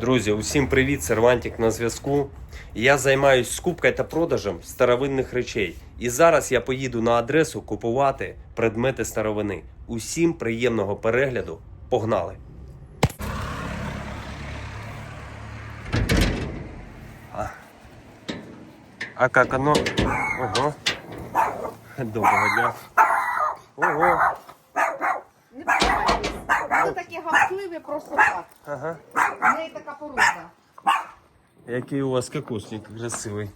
Друзі, усім привіт! Сервантик на зв'язку. Я займаюсь скупкою та продажем старовинних речей. І зараз я поїду на адресу купувати предмети старовини. Усім приємного перегляду. Погнали! А, а як оно? Ого. Доброго дня. Ого. Вони такі гавкливі просто так. Ага. В неї така порода. Який у вас кокосник красивий.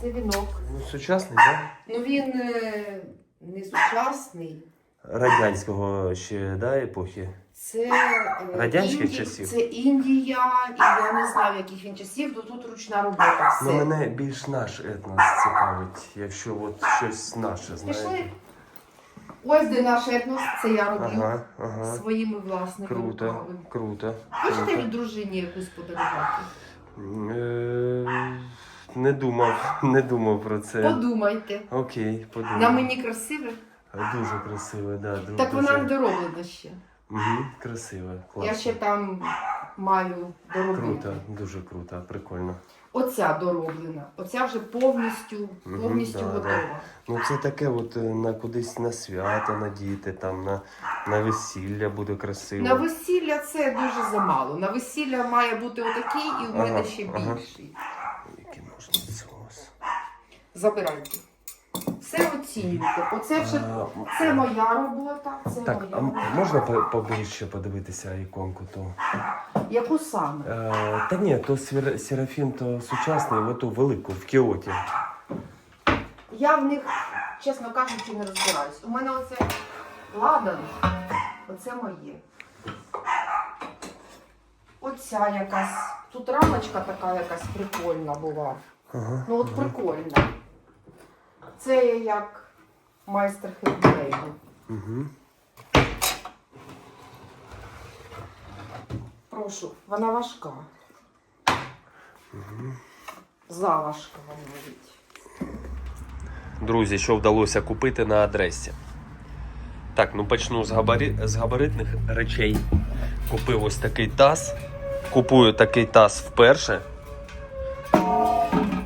Це вінок. Ну, сучасний, так? Да? Ну він е, не сучасний. Радянського ще да, епохи. Це е, Радянських часів? Це Індія, і я не знаю, яких він часів, то тут ручна робота. Все. Ну, мене більш наш етнос цікавить, якщо от щось наше, Пішли. Ось де наш етнос, це я роблю Ага, ага. своїми власними Круто, руками. круто. Хочете круто. від дружині якусь подарувати? Е, Не думав, не думав про це. Подумайте. Окей, подумав. На мені красиве? Дуже красиво, да. ду- Так вона не дуже... дороблена ще. Угу, красиво, класно. Я ще там маю доробити. Круто, дуже круто, прикольно. Оця дороблена. Оця вже повністю, повністю да, готова. Ну це таке от е, на кудись на свято надіти, там на, на весілля буде красиво. На весілля це дуже замало. На весілля має бути отакий, і в мене Ага, ще ага. більший. Який можна соус. Забирайте. Все оцінюйте. Оце вже це моя робота. Це Так, моя м- робота. можна по- поближче подивитися іконку ту? Яку саме? Е, та ні, то Сер- Серафім, то сучасний, оту велику в Кіоті. Я в них, чесно кажучи, не розбираюсь. У мене оце ладан, оце моє. Оця якась. Тут рамочка така якась прикольна була. Ага. Ну от прикольно. Це я як майстер хендмейду. Угу. Прошу, вона важка. Заважка вона навіть. Друзі, що вдалося купити на адресі? Так, ну почну з, габарі... з габаритних речей. Купив ось такий таз. Купую такий таз вперше.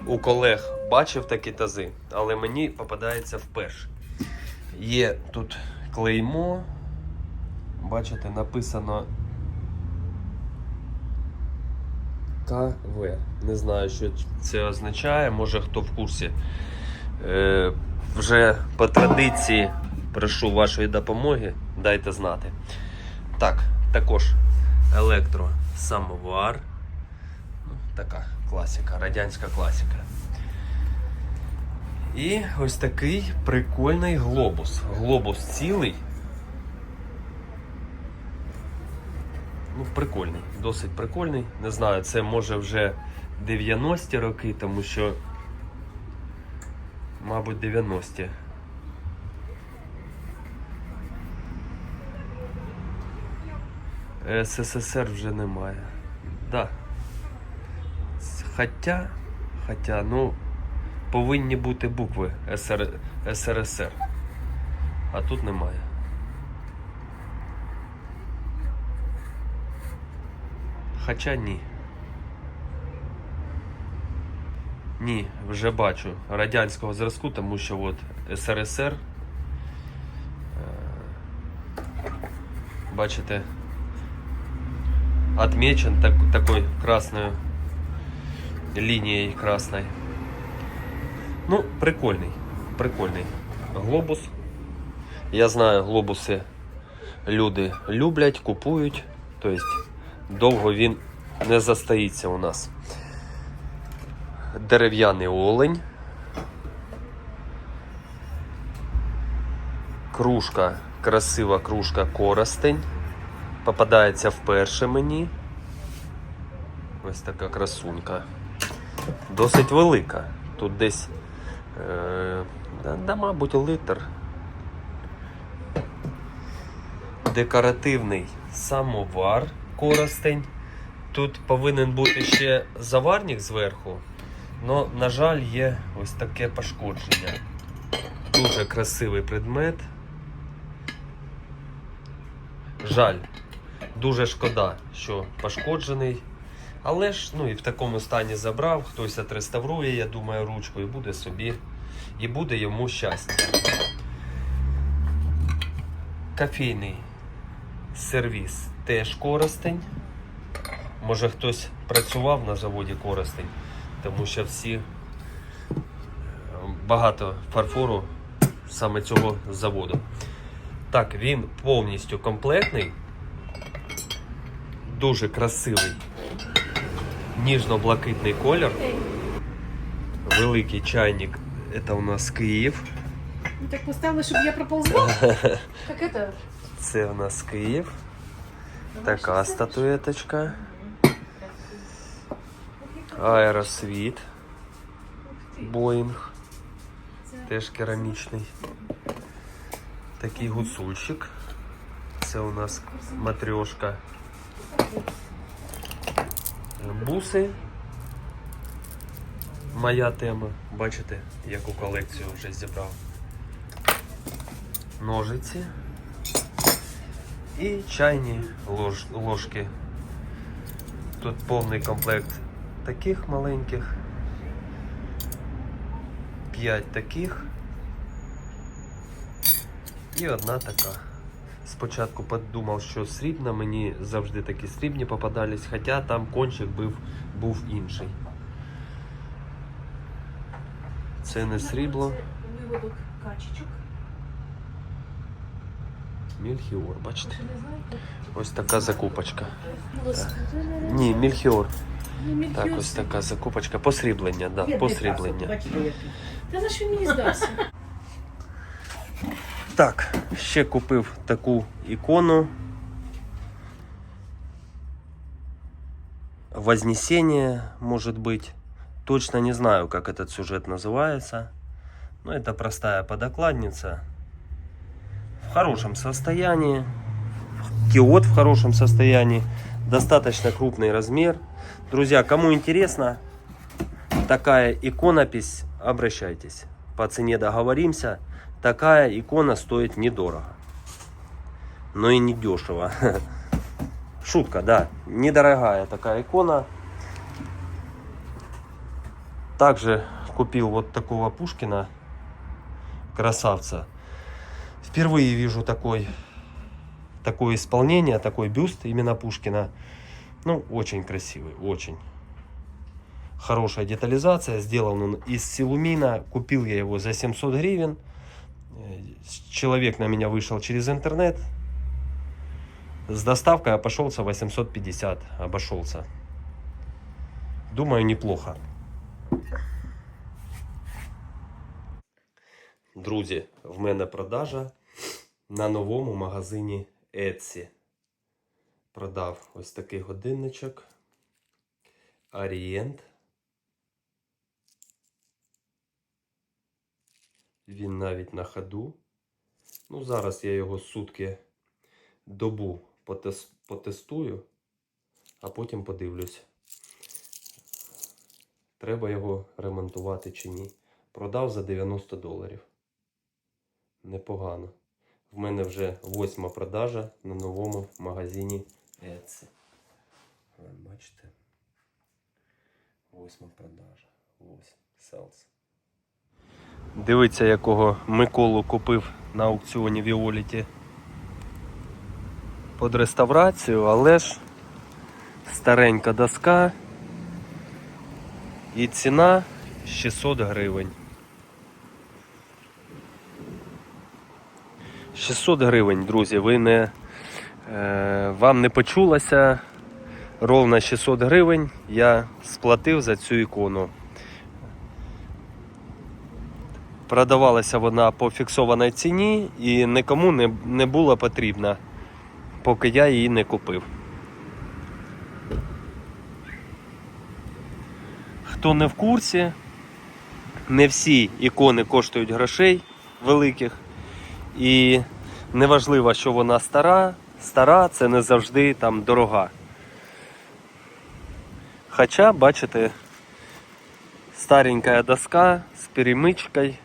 У колег бачив такі тази, але мені попадається вперше. Є тут клеймо. Бачите, написано КВ. Не знаю, що це означає. Може хто в курсі. Е, вже по традиції прошу вашої допомоги, дайте знати. Так, також електросамовар. Ну, така класика, радянська класика. І ось такий прикольний глобус. Глобус цілий. Ну, прикольний, досить прикольний. Не знаю, це може вже 90-ті роки, тому що Мабуть, 90-ті. СССР вже немає. Да. Хоча, хоча, ну, повинні бути букви СР, СРСР. А тут немає. Хоча ні. Ні, вже бачу радянського зразку, тому що от СРСР. е, Бачите, отмечен так, такой красною лінією красной. Ну, прикольний, прикольний глобус. Я знаю, глобуси люди люблять, купують. Тобто довго він не застоїться у нас дерев'яний олень. Кружка, красива кружка коростень. Попадається вперше мені. Ось така красунька. Досить велика. Тут десь, да, да, мабуть, литр. Декоративний самовар коростень. Тут повинен бути ще заварник зверху. Но, на жаль, є ось таке пошкодження. Дуже красивий предмет. Жаль. Дуже шкода, що пошкоджений. Але ж ну, і в такому стані забрав, хтось отреставрує, я думаю, ручку, і буде собі, і буде йому щастя. Кофейний сервіс теж користень. Може хтось працював на заводі користень, тому що всі е, багато фарфору саме цього заводу. Так, він повністю комплектний, дуже красивий, ніжно-блакитний колір. Великий чайник. Це у нас Київ. Ну, так поставила, чтобы я проползла. Как это? Це у нас Київ. Така статуеточка. Аеросвіт. Боїнг. Теж керамічний. Такий гуцульчик. Це у нас матрьошка. Буси. Моя тема. Бачите, яку колекцію вже зібрав. Ножиці. І чайні лож, ложки. Тут повний комплект таких маленьких. П'ять таких. І одна така. Спочатку подумав, що срібна, мені завжди такі срібні попадались, хоча там кончик був, був інший. Це не срібло, Виводок качечок. мільхіор, бачите? Ось така закупочка. Господи, Ні, мільхіор. ну, Так, ось така закупочка. Посріблення, да, посріблення. Та за що мені здався? Так, ще купив таку ікону. Вознесение, может быть. Точно не знаю, как этот сюжет называется. Но это простая подокладница. В хорошем состоянии. Киот в хорошем состоянии. Достаточно крупный размер. Друзья, кому интересно такая иконопись, обращайтесь. По цене договоримся. Такая икона стоит недорого. Но и не дешево. Шутка, да. Недорогая такая икона. Также купил вот такого Пушкина. Красавца. Впервые вижу такой, такое исполнение, такой бюст именно Пушкина. Ну, очень красивый, очень. Хорошая детализация. Сделан он из силумина. Купил я его за 700 гривен. Человек на меня вышел через интернет. С доставкой обошелся 850. Обошелся. Думаю, неплохо. Друзі, в мене продажа на новому магазині Etsy. Продав ось такий годинничок. Орієнт. Він навіть на ходу. Ну, зараз я його сутки добу потес- потестую, а потім подивлюсь. Треба його ремонтувати чи ні. Продав за 90 доларів. Непогано. В мене вже восьма продажа на новому магазині Etsy. Бачите? Восьма продажа. Восьм. Селс. Дивіться, якого Миколу купив на аукціоні Віоліті під реставрацію, але ж старенька доска і ціна 600 гривень. 600 гривень, друзі, ви не, е, вам не почулося. Ровно 600 гривень я сплатив за цю ікону. Продавалася вона по фіксованій ціні і нікому не, не була потрібна, поки я її не купив. Хто не в курсі, не всі ікони коштують грошей великих. І неважливо, що вона стара, стара це не завжди там дорога. Хоча, бачите, старенькая доска с перемычкой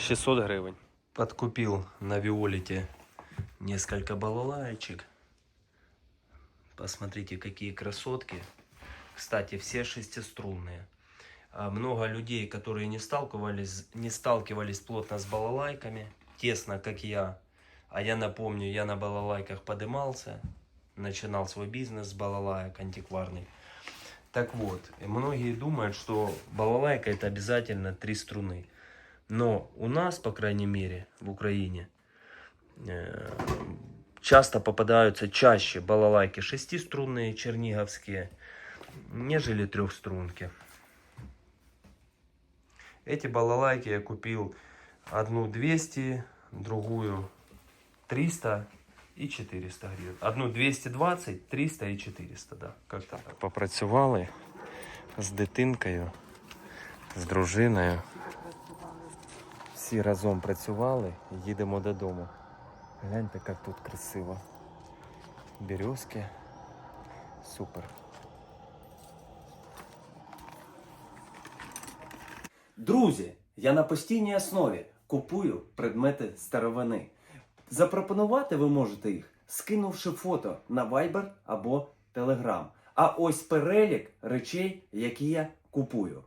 600 гривен. Подкупил на Виолите несколько балалаечек. Посмотрите, какие красотки. Кстати, все шестиструнные. А, Много людей, которые не сталкивались, не сталкивались плотно с балалайками, тесно, как я. А я напомню, я на балалайках подымался, начинал свой бизнес с балалаек антикварный. Так вот, многие думают, что балалайка это обязательно три струны. Но у нас, по крайней мере, в Украине, э, часто попадаются чаще балалайки шестиструнные, черниговские, нежели трехструнки. Эти балалайки я купил одну 200, другую 300 и 400 гривен. Одну 220, 300 і 400, да. Как так. Попрацювали з дитинкою, з дружиною. Всі разом працювали, їдемо додому. Гляньте, як тут красиво. Березки. Супер. Друзі, я на постійній основі купую предмети старовини. Запропонувати ви можете їх, скинувши фото на Viber або Telegram. А ось перелік речей, які я купую.